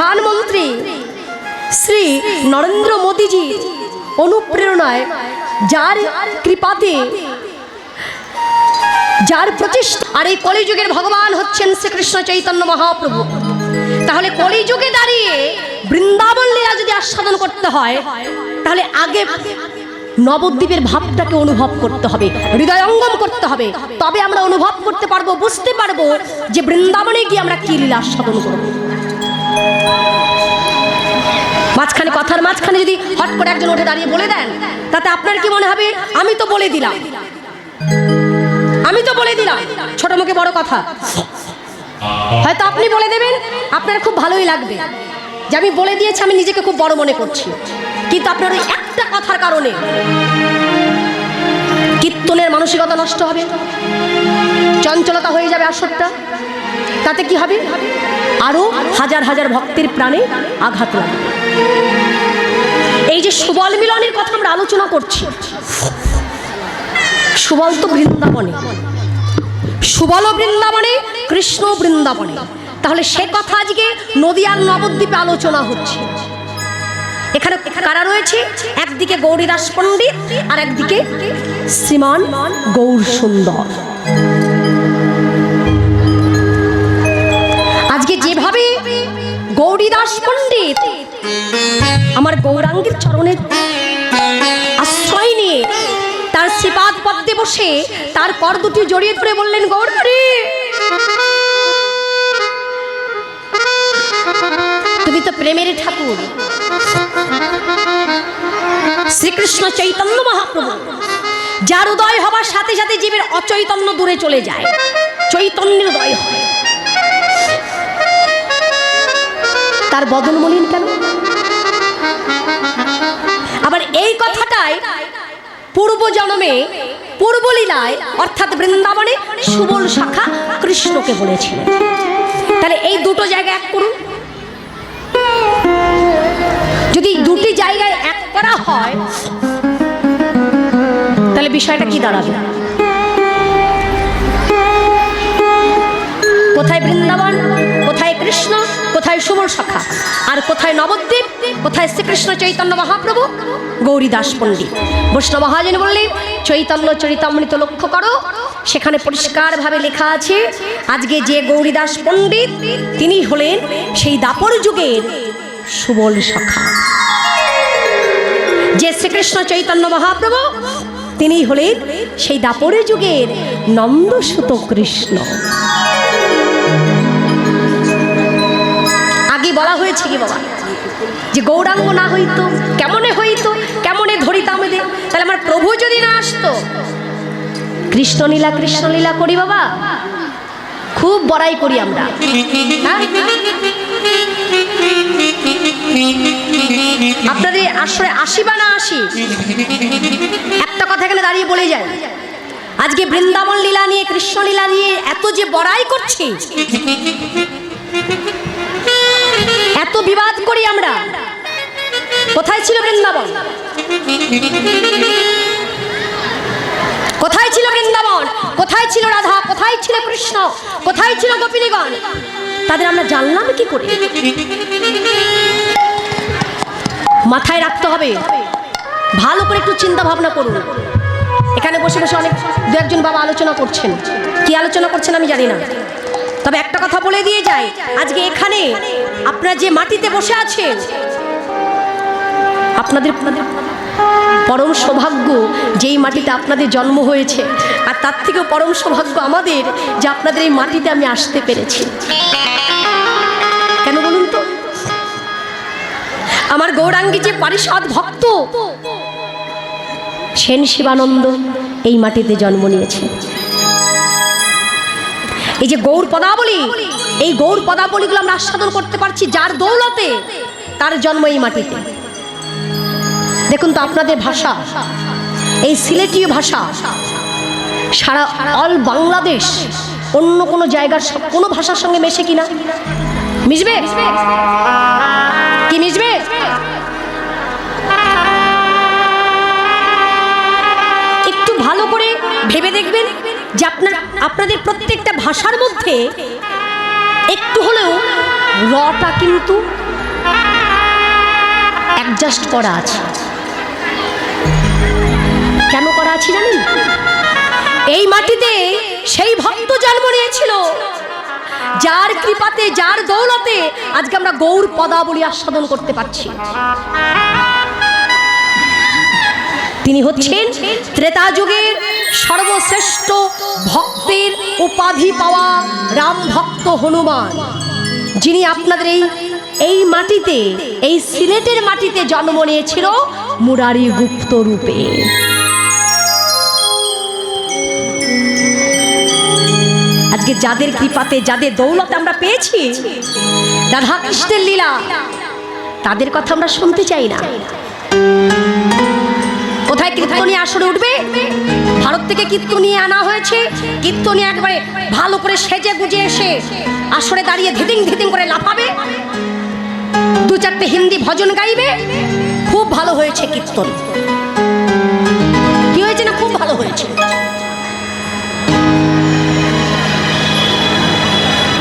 প্রধানমন্ত্রী শ্রী নরেন্দ্র মোদীজির অনুপ্রেরণায় যার কৃপাতে, যার প্রচেষ্টা আর এই কলিযুগের ভগবান হচ্ছেন শ্রীকৃষ্ণ চৈতন্য মহাপ্রভু। তাহলে কলিযুগে দাঁড়িয়ে বৃন্দাবন লীলা যদি আস্বাদন করতে হয়, তাহলে আগে নবদ্বীপের ভাবটাকে অনুভব করতে হবে, হৃদয়ঙ্গম করতে হবে। তবে আমরা অনুভব করতে পারব, বুঝতে পারব যে বৃন্দাবনে গিয়ে আমরা কি লীলা আস্বাদন করব। মাঝখানে কথার মাঝখানে যদি হট করে একজন উঠে দাঁড়িয়ে বলে দেন, তাতে আপনার কি মনে হবে? আমি তো বলে দিলাম। আমি তো বলে দিলাম। ছোট মুখে বড় কথা। হয়তো আপনি বলে দেবেন, আপনার খুব ভালোই লাগবে। যে আমি বলে দিয়েছি, আমি নিজেকে খুব বড় মনে করছি। কিন্তু আপনার ওই একটা কথার কারণে কীর্তনের মানসিকতা নষ্ট হবে। চঞ্চলতা হয়ে যাবে আসরটা। তাতে কি হবে? আরও হাজার হাজার ভক্তের প্রাণে আঘাত লাগবে। এই যে সুবল মিলনের কথা আমরা আলোচনা করছি, সুবল তো বৃন্দাবনে। সুবল বৃন্দাবনে, কৃষ্ণ বৃন্দাবনে। তাহলে সে কথা আজকে নদিয়ার নবদ্বীপে আলোচনা হচ্ছে। এখানে কারা রয়েছে? একদিকে গৌরীদাস পণ্ডিত আর একদিকে শ্রীমান গৌর সুন্দর যেভাবে গৌরীদাস পণ্ডিত। আমার গৌরাঙ্গের চরণের আশ্রয় নিয়ে তার শ্রীপাদ পদ্মে বসে তার কর দুটি জড়িয়ে ধরে বললেন, গৌরী, তুমি তো প্রেমের ঠাকুর। শ্রীকৃষ্ণ চৈতন্য মহাপ্রভু, যার উদয় হবার সাথে সাথে জীবের অচৈতন্য দূরে চলে যায়। চৈতন্যের উদয় হয়। তার বদন মলিন কেন? আবার এই কথাটাই পূর্ব জন্মে পূর্বলীলায়, অর্থাৎ বৃন্দাবনে সুবল শাখা কৃষ্ণকে বলেছিলেন। তাহলে এই দুটো জায়গায় এক করুন। যদি দুটি জায়গায় এক করা হয়, তাহলে বিষয়টা কি দাঁড়াবে? কোথায় বৃন্দাবন, কোথায় কৃষ্ণ কোথায় সুবল শাখা আর কোথায় নবদ্বীপ? কোথায় শ্রীকৃষ্ণ চৈতন্য মহাপ্রভু? গৌরীদাস পণ্ডিত। বৈষ্ণব মহাজন বললেন, চৈতন্য চরিতামৃত লক্ষ্য করো। সেখানে পরিষ্কারভাবে লেখা আছে, আজকে যে গৌরীদাস পণ্ডিত, তিনি হলেন সেই দাপর যুগের সুবল শাখা যে শ্রীকৃষ্ণ চৈতন্য মহাপ্রভু, তিনি হলেন সেই দাপরে যুগের নন্দসুত কৃষ্ণ। আগে বলা হয়েছে কি বাবা? যে গৌরাঙ্গ না হইতো, কেমনে হইতো, কেমনে ধরিতাম এদের? তাহলে আমার প্রভু যদি না আসতো, কৃষ্ণলীলা কৃষ্ণলীলা করি বাবা। খুব বড়াই করি আমরা। হ্যাঁ? আপনাদের আসলে আসি বা না আসি, একটা কথা এখানে দাঁড়িয়ে বলে যায়। আজকে বৃন্দাবন লীলা নিয়ে, কৃষ্ণলীলা নিয়ে এত যে বড়াই করছি এত বিবাদ করি আমরা। কোথায় ছিল বৃন্দাবন? কোথায় ছিল বৃন্দাবন? কোথায় ছিল রাধা? কোথায় ছিল কৃষ্ণ? কোথায় ছিল গোপিনীগণ তাদের আমরা জানলাম কি করে? মাথায় রাখতে হবে। ভালো করে একটু চিন্তা ভাবনা করুন। এখানে বসে বসে অনেক দু একজন বাবা আলোচনা করছেন। কি আলোচনা করছেন আমি জানি না। তবে একটা কথা বলে দিয়ে যাই। আজকে এখানে আপনারা যে মাটিতে বসে আছেন, আপনাদের পরম সৌভাগ্য যেই মাটিতে আপনাদের জন্ম হয়েছে, আর তার থেকেও পরম সৌভাগ্য আমাদের যে আপনাদের এই মাটিতে আমি আসতে পেরেছি। কেন বলুন তো? আমার গৌরাঙ্গী যে পারিষদ ভক্ত, সেন শিবানন্দ এই মাটিতে জন্ম নিয়েছে এই যে গৌর পদাবলী, এই গৌর পদাবলীগুলো আমরা আস্বাদন করতে পারছি যার দৌলতে তার জন্ম এই মাটিতে। দেখুন তো আপনাদের ভাষা, এই সিলেটীয় ভাষা, সারা অল বাংলাদেশ, অন্য কোনো জায়গার কোনো ভাষার সঙ্গে মেশে কিনা? মিশবে? কি মিশবে? একটু ভালো করে ভেবে দেখবেন। যে আপনার আপনাদের প্রত্যেকটা ভাষার মধ্যে একটু হলেও রটা কিন্তু অ্যাডজাস্ট করা আছে। কেন করা আছে জানেন? এই মাটিতে সেই ভক্ত জন্ম নিয়েছিল। যার কৃপাতে, যার দৌলতে আজকে আমরা গৌর পদাবলী আস্বাদন করতে পারছি। তিনি হচ্ছেন ত্রেতা যুগের সর্বশ্রেষ্ঠ ভক্তের উপাধি পাওয়া রাম ভক্ত হনুমান। যিনি আপনাদের এই এই মাটিতে, এই সিলেটের মাটিতে জন্ম নিয়েছিল মুরারি গুপ্ত রূপে। আজকে যাদের কৃপাতে, যাদের দৌলতে আমরা পেয়েছি রাধা কৃষ্ণের লীলা, তাদের কথা আমরা শুনতে চাই না। কোথায় কীর্তনীয় আসরে উঠবে। ভারত থেকে কীর্তনীয় আনা হয়েছে। কীর্তনীয় একবারে ভালো করে সেজে গুজে এসে আসরে দাঁড়িয়ে ধিদিং ধিদিং করে লাফাবে। দু চারটে হিন্দি ভজন গাইবে। খুব ভালো হয়েছে কীর্তন। কি হয়েছে না খুব ভালো হয়েছে?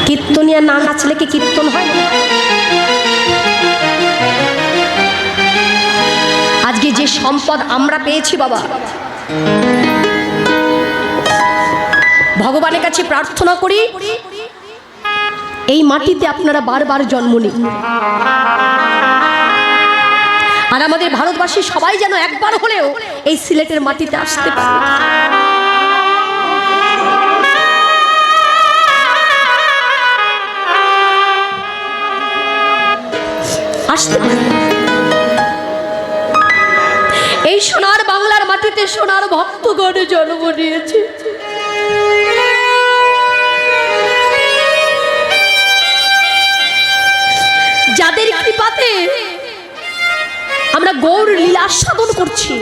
কীর্তনিয়া না নাচলে কি কীর্তন হয়? আজকে যে সম্পদ আমরা পেয়েছি, বাবা। ভগবানের কাছে প্রার্থনা করি, এই মাটিতে আপনারা বারবার জন্ম নিন। আর আমাদের ভারতবাসী সবাই যেন একবার হলেও এই সিলেটের মাটিতে আসতে পারে। আসতে পারে। এই সোনার বাংলার মাটিতে সোনার ভক্তগণে জন্ম নিয়েছে। যাদের কৃপাতে আমরা গৌর লীলা সাধন করছি,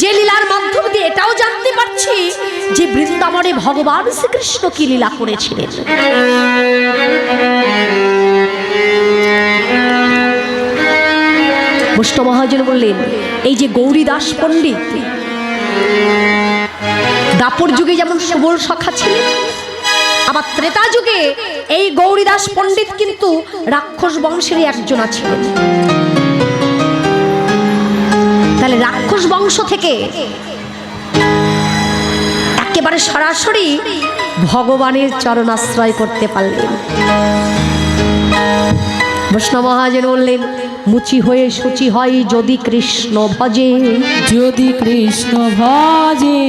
যে লীলার মাধ্যম দিয়ে এটাও জানতে পারছি যে বৃন্দাবনে ভগবান শ্রীকৃষ্ণ কি লীলা করেছিলেন। বৈষ্ণব মহাজন বললেন, এই যে গৌরী দাস পণ্ডিত, দাপর যুগে যেমন সুবল সখা ছিলেন আবার ত্রেতা যুগে এই গৌরীদাস পণ্ডিত কিন্তু রাক্ষস বংশেরই একজন ছিলেন তাহলে রাক্ষস বংশ থেকে একেবারে সরাসরি ভগবানের চরণাশ্রয় করতে পারলেন। বৈষ্ণব মহাজন বললেন মুচি হয়ে সূচি হয় যদি কৃষ্ণ ভজে। যদি কৃষ্ণ ভজে।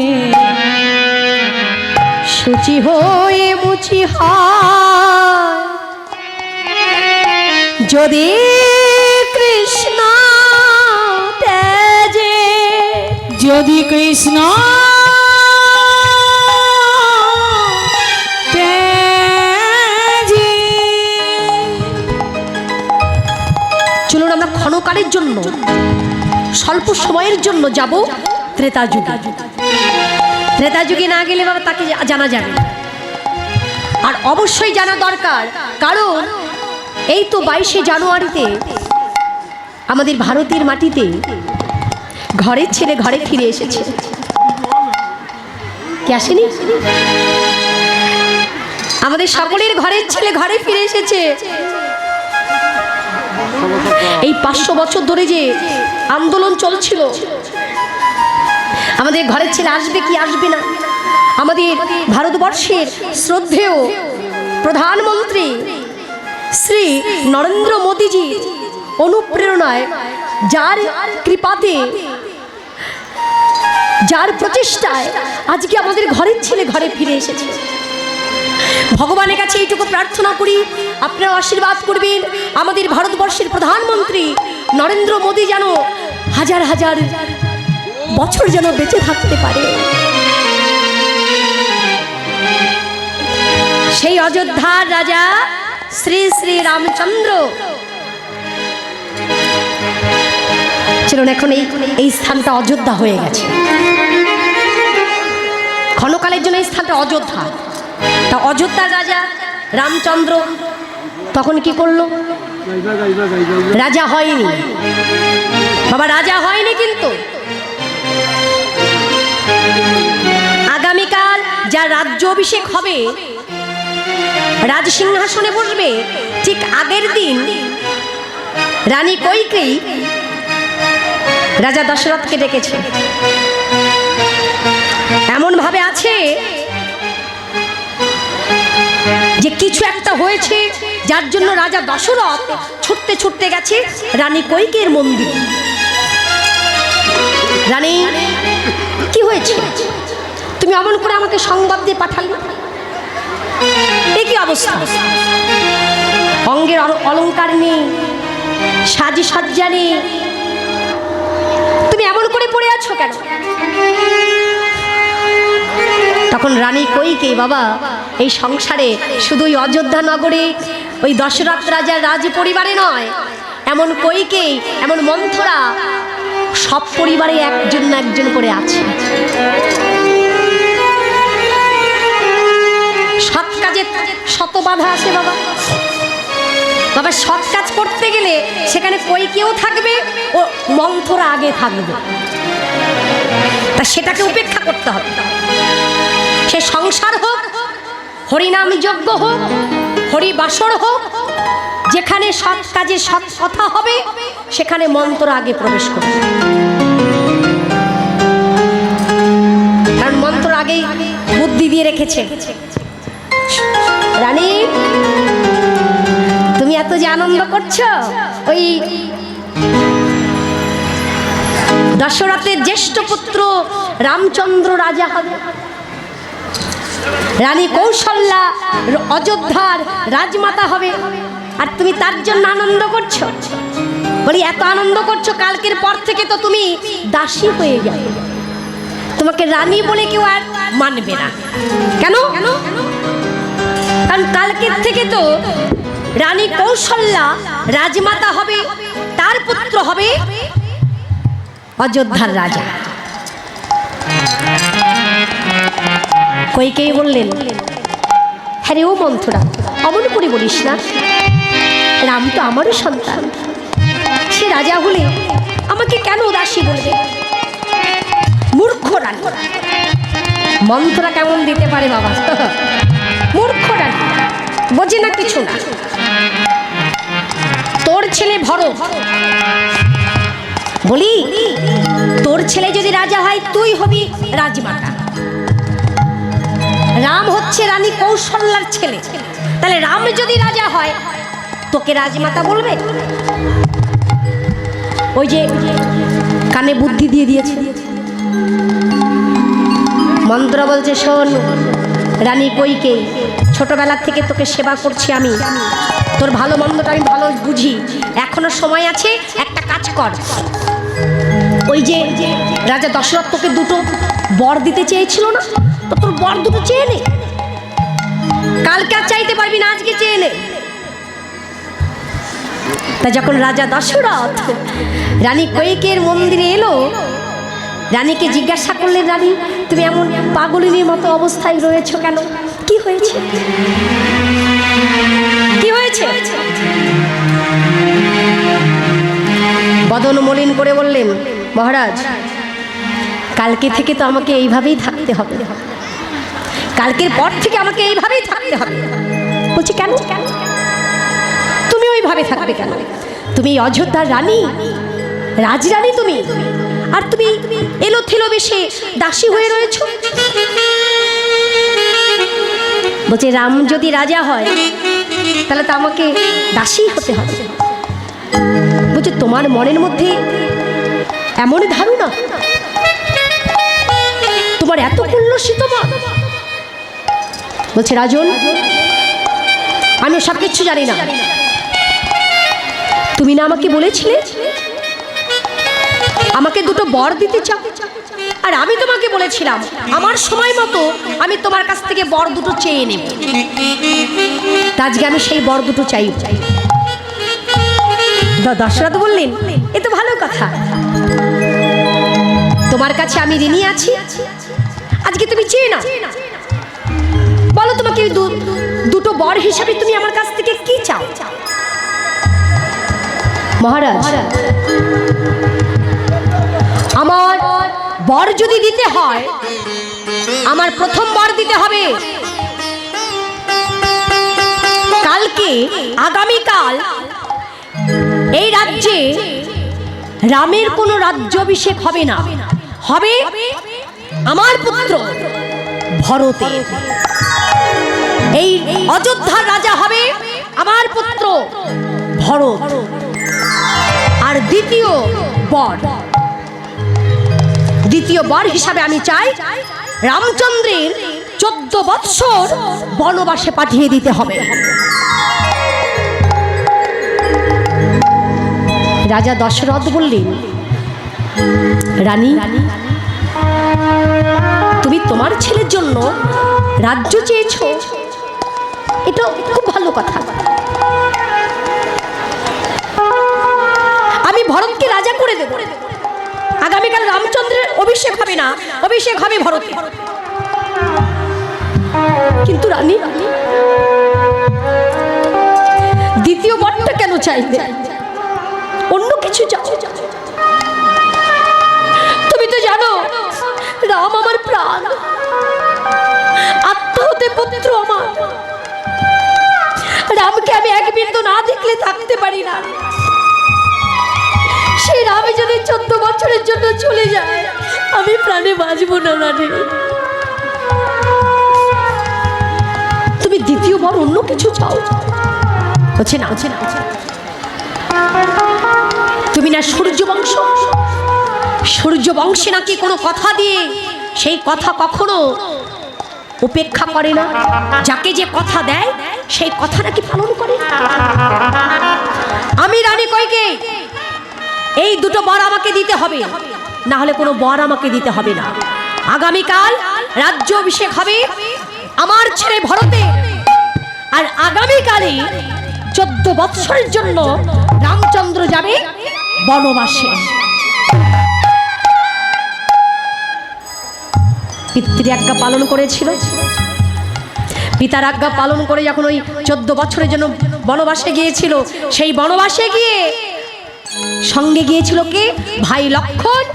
সূচি হয়ে মুচি হয় যদি কৃষ্ণ তেজে যদি কৃষ্ণ আমরা জন্য, স্বল্প সময়ের জন্য যাব ত্রেতা যুগে। ত্রেতা যুগে না গেলে বাবা তাকে জানা যাবে। আর অবশ্যই জানা দরকার, কারণ এই তো বাইশে জানুয়ারিতে আমাদের ভারতের মাটিতে ঘরের ছেলে ঘরে ফিরে এসেছে। কে আসেনি? আমাদের সকলের ঘরের ছেলে ঘরে ফিরে এসেছে। এই পাঁচশো বছর ধরে যে আন্দোলন চলছিল, আমাদের ঘরের ছেলে আসবে কি আসবে না? আমাদের ভারতবর্ষের শ্রদ্ধেয় প্রধানমন্ত্রী শ্রী নরেন্দ্র মোদীজি অনুপ্রেরণায় যার কৃপাতে, যার প্রচেষ্টায় আজকে আমাদের ঘরের ছেলে ঘরে ফিরে এসেছে। ভগবানের কাছে এইটুকু প্রার্থনা করি, আপনারা আশীর্বাদ করবেন। আমাদের ভারতবর্ষের প্রধানমন্ত্রী নরেন্দ্র মোদী যেন হাজার হাজার বছর যেন বেঁচে থাকতে পারে। সেই অযোধ্যার রাজা শ্রী শ্রী রামচন্দ্র। চলুন এখন এই এই স্থানটা অযোধ্যা হয়ে গেছে। ক্ষণকালের জন্য এই স্থানটা অযোধ্যা। তা অযোধ্যার রাজা রামচন্দ্র তখন কি করল? রাজা হয়নি। বাবা, রাজা হয়নি কিন্তু। আগামীকাল যা রাজ্য অভিষেক হবে, রাজ সিংহাসনে বসবে, ঠিক আগের দিন রানী কৈকেই রাজা দশরথকে ডেকেছে। এমন ভাবে আছে যে কিছু একটা হয়েছে, যার জন্য রাজা দশরথ ছুটতে ছুটতে গেছে রানী কৈকের মন্দির। রানী, কি হয়েছে? তুমি অমন করে আমাকে সংবাদ দিয়ে পাঠালে? এ কি অবস্থা? অঙ্গের অল- অলংকার নেই সাজি সজ্জা নেই। তুমি এমন করে পড়ে আছো কেন? রানী কইকে বাবা? এই সংসারে শুধু ওই অযোধ্যা নগরে, ওই দশরথ রাজার রাজ পরিবারে নয়, এমন কইকে এমন মন্থরা সব পরিবারে একজন না একজন করে আছে। সৎ কাজে শত বাধা আছে বাবা। বাবা, সৎ কাজ করতে গেলে সেখানে কই কেউ থাকবে ও মন্থরা আগে থাকবে। তা সেটাকে উপেক্ষা করতে হবে। সে সংসার হোক, হরিনাম যজ্ঞ হোক, হরিবাসর হোক, যেখানে সৎ কাজে সৎ কথা হবে, সেখানে মন্ত্র আগে প্রবেশ করবে। কারণ মন্ত্র আগেই বুদ্ধি দিয়ে রেখেছে। রানী, তুমি এত যে আনন্দ করছ, ওই দশরথের জ্যেষ্ঠ পুত্র রামচন্দ্র রাজা হবে। রানী কৌশল্যা, অযোধ্যার রাজমাতা হবে। আর তুমি তার জন্য আনন্দ করছ? বলি, এত আনন্দ করছ, কালকের পর থেকে তো তুমি দাসী হয়ে যাবে। তোমাকে রানী বলে কেউ আর মানবে না। কেন? কেন কারণ কালকের থেকে তো রানী কৌশল্যা রাজমাতা হবে, তার পুত্র হবে অযোধ্যার রাজা। কইকেই বললেন? হ্যাঁ রে ও মন্থরা অমন করে বলিস না। রাম তো আমারও সন্তান। সে রাজা হলে আমাকে কেন দাসী বলবে? মূর্খ রানী। কেমন দিতে পারে বাবা? মূর্খ রানী, বোঝে না কিছু না। তোর ছেলে ভরো বলি, তোর ছেলে যদি রাজা হয়, তুই হবি রাজমাতা। রাম হচ্ছে রানী কৌশল্যার ছেলে। তাহলে রাম যদি রাজা হয়, তোকে রাজমাতা বলবে? ওই যে কানে বুদ্ধি দিয়ে দিয়েছে। মন্ত্র বলছে, শোন, রানী কইকে ছোটবেলার থেকে তোকে সেবা করছি আমি। তোর ভালো মন্দটা আমি ভালো বুঝি। এখনও সময় আছে, একটা কাজ কর। ওই যে রাজা দশরথ তোকে দুটো বর দিতে চেয়েছিল না? তোর বর দুটো চেয়ে নে। কালকে আর চাইতে পারবি না, আজকে চেয়ে নে। তা যখন রাজা দশরথ রানী কৈকের মন্দিরে এলো, রানীকে জিজ্ঞাসা করলেন, রানী, তুমি এমন পাগলিনীর মতো অবস্থায় রয়েছো কেন? কি হয়েছে? কি হয়েছে? বদন মলিন করে বললেন, মহারাজ, কালকে থেকে তো আমাকে এইভাবেই থাকতে হবে। কালকের পর থেকে আমাকে এইভাবেই থাকতে হবে। বলছি, কেন? তুমি ওইভাবে থাকবে কেন? তুমি অযোধ্যার রানী, রাজরানী তুমি, আর তুমি এলো থেলো বেশে দাসী হয়ে রয়েছ? বলছে, রাম যদি রাজা হয়, তাহলে তো আমাকে দাসী হতে হবে। বলছে, তোমার মনের মধ্যে এমন ধারণা? তোমার এত উল্লসিত মন? বলছে, রাজন, আমি সব কিচ্ছু জানি না। তুমি না আমাকে বলেছিলে? আমাকে দুটো বর দিতে চাও? আর আমি তোমাকে বলেছিলাম, আমার সময় মতো আমি তোমার কাছ থেকে বর দুটো চেয়ে নেব। আজকে আমি সেই বর দুটো চাই। দশরথ বললেন, এ তো ভালো কথা। তোমার কাছে আমি ঋণী আছি। আজকে তুমি চেয়ে নাও। দু- দুটো বর হিসাবে তুমি আমার কাছ থেকে কি চাও? মহারাজ, আমার বর যদি দিতে হয়, আমার প্রথম বর দিতে হবে। কালকে, আগামীকাল, এই রাজ্যে রামের কোনো রাজ্যাভিষেক হবে না। হবে আমার পুত্র ভরতের। এই অযোধ্যার রাজা হবে আমার পুত্র ভরত আর দ্বিতীয় বর। দ্বিতীয় বর হিসাবে আমি চাই রামচন্দ্রের চোদ্দ বৎসর বনবাসে পাঠিয়ে দিতে হবে। রাজা দশরথ বললেন, রানী, তুমি তোমার ছেলের জন্য রাজ্য চেয়েছো। এটা খুব ভালো কথা। আমি ভরতকে রাজা করে দেব। আগামীকাল রামচন্দ্রের অভিষেক হবে না, অভিষেক হবে ভরত কিন্তু রানী, দ্বিতীয় বরটা কেন চাইবে অন্য কিছু তুমি তো জানো, রাম আমার প্রাণ। আত্মা হতে পুত্র আমার। রামকে আমি এক বিন্দু না দেখলে থাকতে পারি না। সেই রামে যদি চোদ্দ বছরের জন্য চলে যায়, আমি প্রাণে বাঁচবো না রানী। তুমি দ্বিতীয়বার অন্য কিছু চাও? হচ্ছে না হচ্ছে না হচ্ছে না। তুমি না সূর্য বংশ? সূর্য বংশে নাকি কোনো কথা দিয়ে সেই কথা কখনো উপেক্ষা করে না, যাকে যে কথা দেয়, সেই কথা নাকি পালন করে? আমি রানী কইকে, এই দুটো বর আমাকে দিতে হবে না হলে কোনো বর আমাকে দিতে হবে না। আগামীকাল রাজ্য অভিষেক হবে আমার ছেলে ভরতে। আর আগামীকালে চোদ্দ বৎসরের জন্য রামচন্দ্র যাবে বনবাসে। পিতৃ আজ্ঞা পালন করেছিল। পিতার আজ্ঞা পালন করে যখন ওই চোদ্দ বছরের জন্য বনবাসে গিয়েছিল, সেই বনবাসে গিয়ে সঙ্গে গিয়েছিল কে? ভাই লক্ষণ?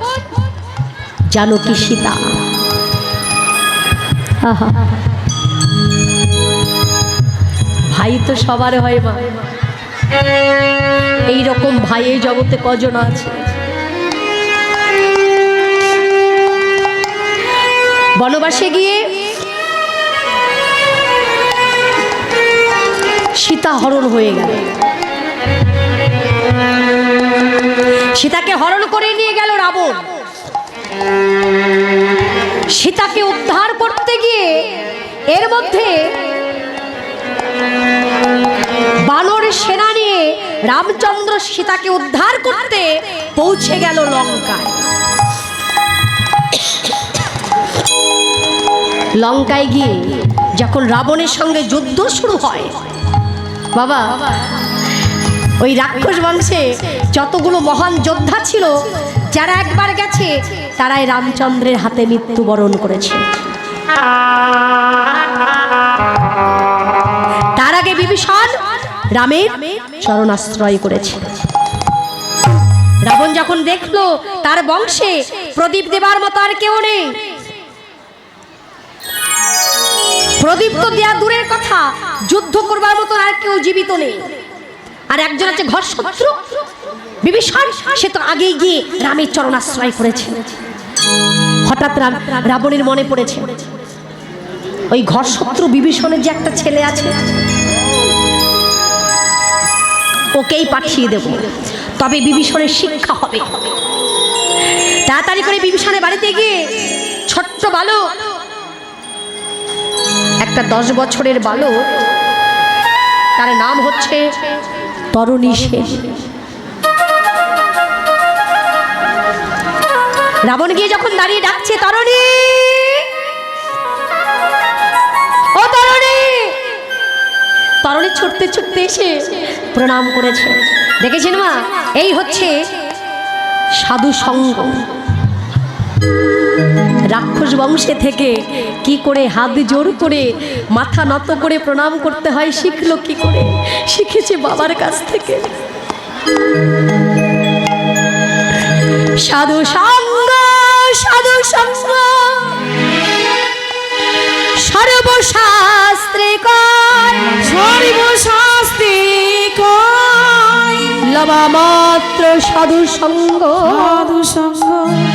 জানকী সীতা। ভাই তো সবার হয় মা। এই রকম ভাই এই জগতে কজন আছে? বনবাসে গিয়ে সীতা হরণ হয়ে গেল। সীতাকে হরণ করে নিয়ে গেল রাবণ। সীতাকে উদ্ধার করতে গিয়ে এর মধ্যে বানর সেনা নিয়ে রামচন্দ্র সীতাকে উদ্ধার করতে পৌঁছে গেল লঙ্কায়। লঙ্কায় গিয়ে যখন রাবণের সঙ্গে যুদ্ধ শুরু হয়, বাবা, ওই রাক্ষস বংশে যতগুলো মহান যোদ্ধা ছিল, যারা একবার গেছে, তারাই রামচন্দ্রের হাতে মৃত্যুবরণ করেছে। তার আগে বিভীষণ রামের চরণাশ্রয় করেছে। রাবণ যখন দেখল তার বংশে প্রদীপ দেবার মতো আর কেউ নেই প্রদীপ তো দেয়া দূরের কথা। যুদ্ধ করবার মতো আর কেউ জীবিত নেই। আর একজন আছে ঘর শত্রু। বিভীষণ, সে তো আগেই গিয়ে রামের চরণাশ্রয় করেছে। হঠাৎ রাম- রাবণের মনে পড়েছে। ওই ঘর শত্রু বিভীষণের যে একটা ছেলে আছে, ওকেই পাঠিয়ে দেব। তবে বিভীষণের শিক্ষা হবে। তাড়াতাড়ি করে বিভীষণের বাড়িতে গিয়ে ছোট্ট বালক একটা দশ বছরের বালক, তার নাম হচ্ছে তরুণী সেন। রাবণ গিয়ে যখন দাঁড়িয়ে ডাকছে, তরণী! ও তরণী! তরণী ছুটতে ছুটতে এসে প্রণাম করেছে। দেখেছেন মা, এই হচ্ছে সাধু সঙ্গ রাক্ষস বংশে থেকে কি করে হাত জোর করে মাথা নত করে প্রণাম করতে হয় শিখলো কি করে? শিখেছে বাবার কাছ থেকে। সাধু সঙ্গ সাধু সঙ্গ। সর্বশাস্ত্রে কয়। লবা মাত্র সাধু সঙ্গ। সাধু সঙ্গ।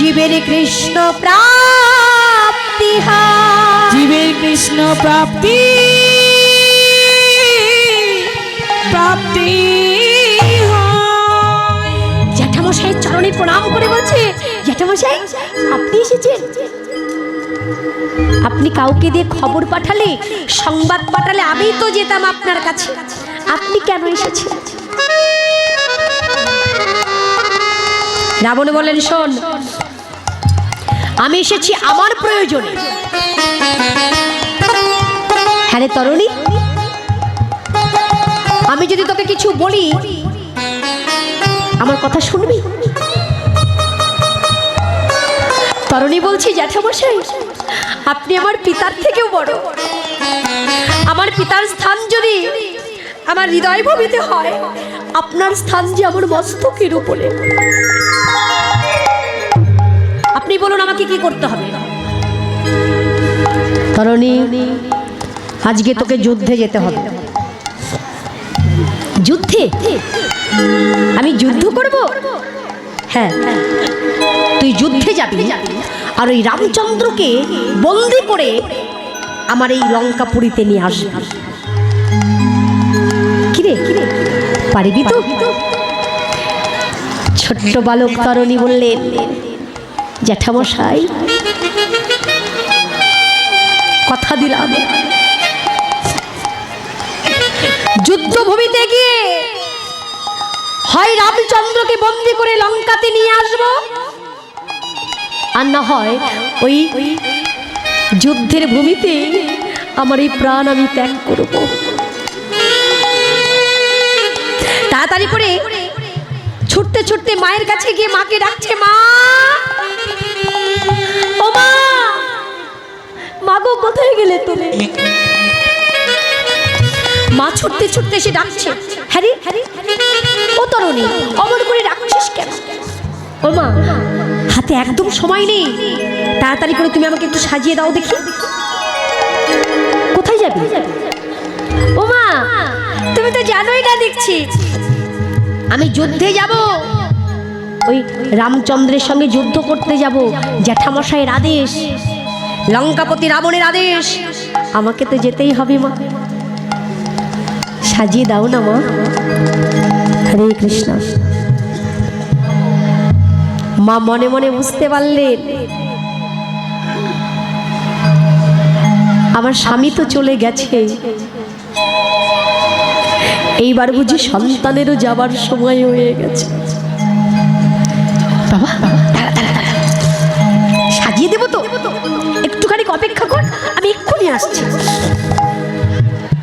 জীবের কৃষ্ণ প্রাপ্তি হয়। জীবের কৃষ্ণ প্রাপ্তি প্রাপ্তি হয়। জ্যাঠামশাইয়ের চরণে প্রণাম করে বলছে জ্যাঠামশাই আপনি এসেছেন? আপনি কাউকে দিয়ে খবর পাঠালে সংবাদ পাঠালে আমি তো যেতাম আপনার কাছে। আপনি কেন এসেছেন? রাবণ বলেন শোন আমি এসেছি আমার প্রয়োজনে। হ্যাঁ রে তরুণী? আমি যদি তোকে কিছু বলি, আমার কথা শুনবি? তরুণী বলছি, জ্যাঠামশাই, আপনি আমার পিতার থেকেও বড়। আমার পিতার স্থান যদি আমার হৃদয় ভূমিতে হয়, আপনার স্থান যে আমার মস্তকের উপরে। আপনি বলুন আমাকে কি করতে হবে? তরুণী আজকে তোকে যুদ্ধে যেতে হবে। যুদ্ধে? আমি যুদ্ধ করব? হ্যাঁ। তুই যুদ্ধে যাবি আর ওই রামচন্দ্রকে বন্দি করে আমার এই লঙ্কাপুরীতে নিয়ে আসবি। কিরে কিরে পারবি তো? ছোট্ট বালক তরণী বললেন জ্যাঠামশাই। কথা দিলাম। যুদ্ধভূমিতে গিয়ে হয় রামচন্দ্রকে বন্দি করে লঙ্কাতে নিয়ে আসব, আর না হয় ওই যুদ্ধের ভূমিতে আমার এই প্রাণ আমি ত্যাগ করব। তাড়াতাড়ি করে ছুটতে ছুটতে মায়ের কাছে গিয়ে মাকে ডাকছে, মা! ও মা! মা গো, কোথায় গেলে তুমি? মা ছুটতে ছুটতে এসে ডাকছে, হ্যারি হ্যারি, ও তরুণী অমর করে ডাকছিস কেন? ও মা, হাতে একদম সময় নেই। তাড়াতাড়ি করে তুমি আমাকে একটু সাজিয়ে দাও দেখি। কোথায় যাবি? ও মা, তুমি তো জানোই না দেখছি। আমি যুদ্ধে যাব। ওই রামচন্দ্রের সঙ্গে যুদ্ধ করতে যাব। জ্যাঠামশাইয়ের আদেশ। লঙ্কাপতি রাবণের আদেশ। আমাকে তো যেতেই হবে, মা। সাজিয়ে দাও না, মা। হরে কৃষ্ণ। মা মনে মনে বুঝতে পারলেন। আমার স্বামী তো চলে গেছে। এইবার বুঝি সন্তানেরও যাবার সময় হয়ে গেছে। বাবা সাজিয়ে দেবো তো? একটুখানি অপেক্ষা কর আমি এক্ষুনি আসছি।